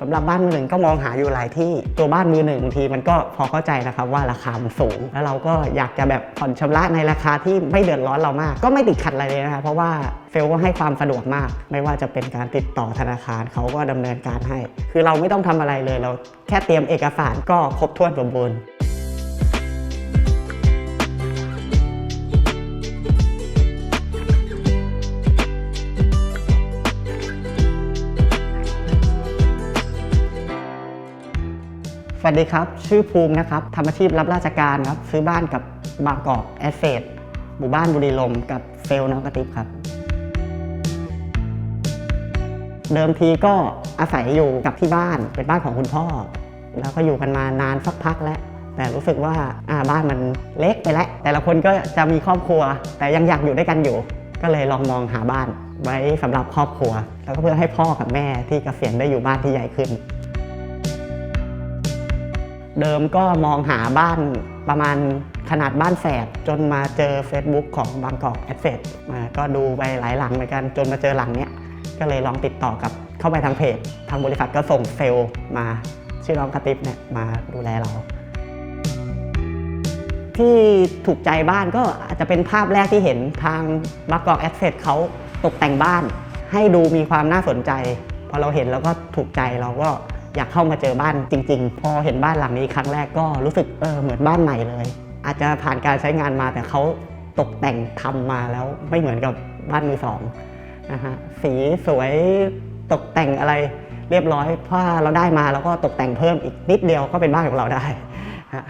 สำหรับบ้านมือหนึ่งก็มองหาอยู่หลายที่ตัวบ้านมือหนึ่งบางทีมันก็พอเข้าใจนะครับว่าราคามันสูง แล้วเราก็อยากจะแบบผ่อนชำระในราคาที่ไม่เดือดร้อนเรามาก ก็ไม่ติดขัดอะไรเลยนะครับเพราะว่าเฟลก็ให้ความสะดวกมาก ไม่ว่าจะเป็นการติดต่อธนาคารเขาก็ดำเนินการให้ คือเราไม่ต้องทำอะไรเลยเราแค่เตรียมเอกสารก็ครบถ้วนสมบูรณ์ วัสดีครับ ชื่อภูมินะครับทำอาชีพรับราชการครับ ซื้อบ้านกับบางกอกแอสเซทหมู่บ้านบุรีลมกับเฟลน้องกระติบครับ เดิมทีก็อาศัยอยู่กับที่บ้านเป็นบ้านของคุณพ่อ แล้วก็อยู่กันมานานสักพักแล้ว แต่รู้สึกว่าอ่าบ้านมันเล็กไปแล้ว แต่ละคนก็จะมีครอบครัว แต่ยังอยากอยู่ด้วยกันอยู่ ก็เลยลองมองหาบ้านไว้สำหรับครอบครัว แล้วก็เพื่อให้พ่อกับแม่ที่เกษียณได้อยู่บ้านที่ใหญ่ขึ้น เดิมก็มองหาบ้านประมาณขนาดบ้านแฝดจนมาเจอ Facebook ของบางกอกแอดเฟดมาก็ดูไปหลายหลังเหมือนกันจนมาเจอหลังเนี้ยก็เลยลองติดต่อกับเข้าไปทางเพจ ทางบริษัทก็ส่งเซลล์มาชื่อน้องกระติบเนี่ยมาดูแลเรา ที่ถูกใจบ้านก็อาจจะเป็นภาพแรกที่เห็นทางบางกอกแอดเฟดเขาตกแต่งบ้าน ให้ดูมีความน่าสนใจพอเราเห็นแล้วก็ถูกใจเราก็ อยากเข้ามาเจอบ้านจริง ๆ พอเห็นบ้านหลังนี้ครั้งแรกก็รู้สึกเออเหมือนบ้านใหม่เลย อาจจะผ่านการใช้งานมาแต่เขาตกแต่งทำมาแล้วไม่เหมือนกับบ้านมือสองนะฮะสีสวยตกแต่งอะไรเรียบร้อยพอเราได้มาแล้วก็ตกแต่งเพิ่มอีกนิดเดียวก็เป็นบ้านของเราได้ฮะ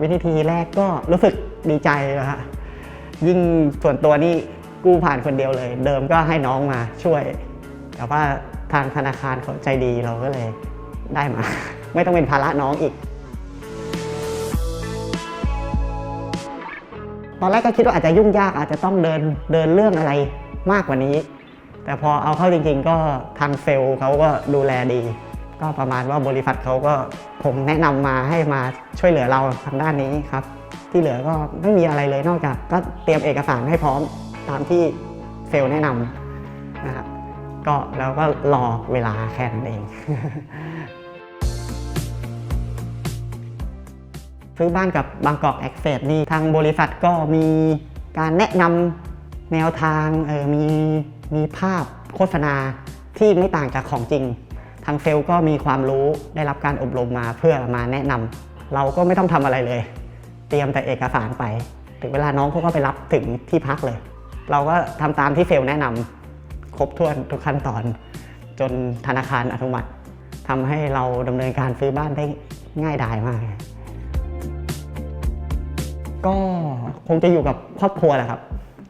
วิธีแรกก็รู้สึกดีใจนะฮะยิ่งส่วนตัวนี่ กู้ผ่านคนเดียวเลย เดิมก็ให้น้องมาช่วย แต่ว่าทางธนาคารเขาใจดีเราก็เลยได้มา ไม่ต้องเป็นภาระน้องอีก ตอนแรกก็คิดว่าอาจจะยุ่งยากอาจจะต้องเดินเดินเรื่องอะไรมากกว่านี้ แต่พอเอาเข้าจริง ๆ ก็ทางเซลล์เขาก็ดูแลดี ก็ประมาณว่าบริษัทเขาก็ผมแนะนำมาให้มาช่วยเหลือเราทางด้านนี้ครับ ที่เหลือก็ไม่มีอะไรเลยนอกจากก็เตรียมเอกสารให้พร้อม ตามที่เซลล์แนะนำนะครับก็แล้วก็รอเวลาแค่นั้นเอง ซื้อบ้านกับบางกอกแอคเซสนี่ทางบริษัทก็มีการแนะนำแนวทางเออมีมีภาพโฆษณาที่ไม่ต่างจากของจริง ทางเซลล์ก็มีความรู้ได้รับการอบรมมาเพื่อมาแนะนำเราก็ไม่ต้องทำอะไรเลย เตรียมแต่เอกสารไป ถึงเวลาน้องเขาก็ไปรับถึงที่พักเลย เราก็ทำตามที่เซลแนะนำครบถ้วนทุกขั้นตอน จนธนาคารอนุมัติทำให้เราดำเนินการซื้อบ้านได้ง่ายดายมาก ก็คงจะอยู่กับครอบครัวแหละครับ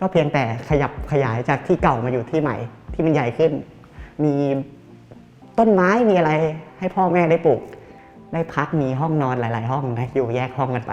ก็เพียงแต่ขยับขยายจากที่เก่ามาอยู่ที่ใหม่ ที่มันใหญ่ขึ้น มีต้นไม้มีอะไรให้พ่อแม่ได้ปลูก ได้พักมีห้องนอนหลาย ๆ ห้องนะอยู่แยกห้องกันไป